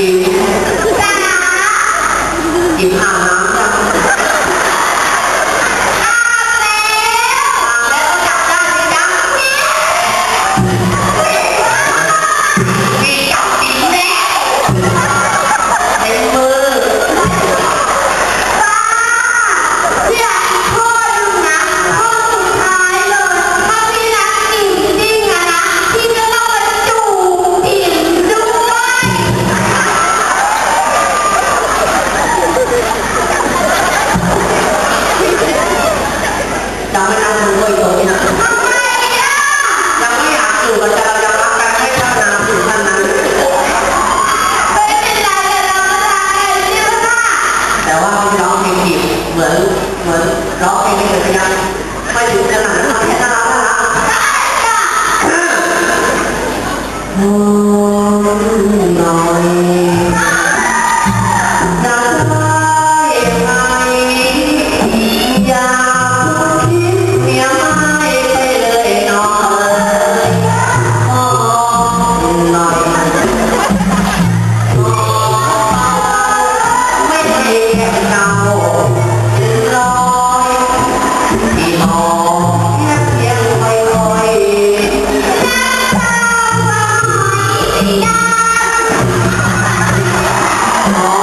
gì? Dạ Im lặng กัมาอยู่กันหลังทำให้น่าโอ้หน่อย Oh.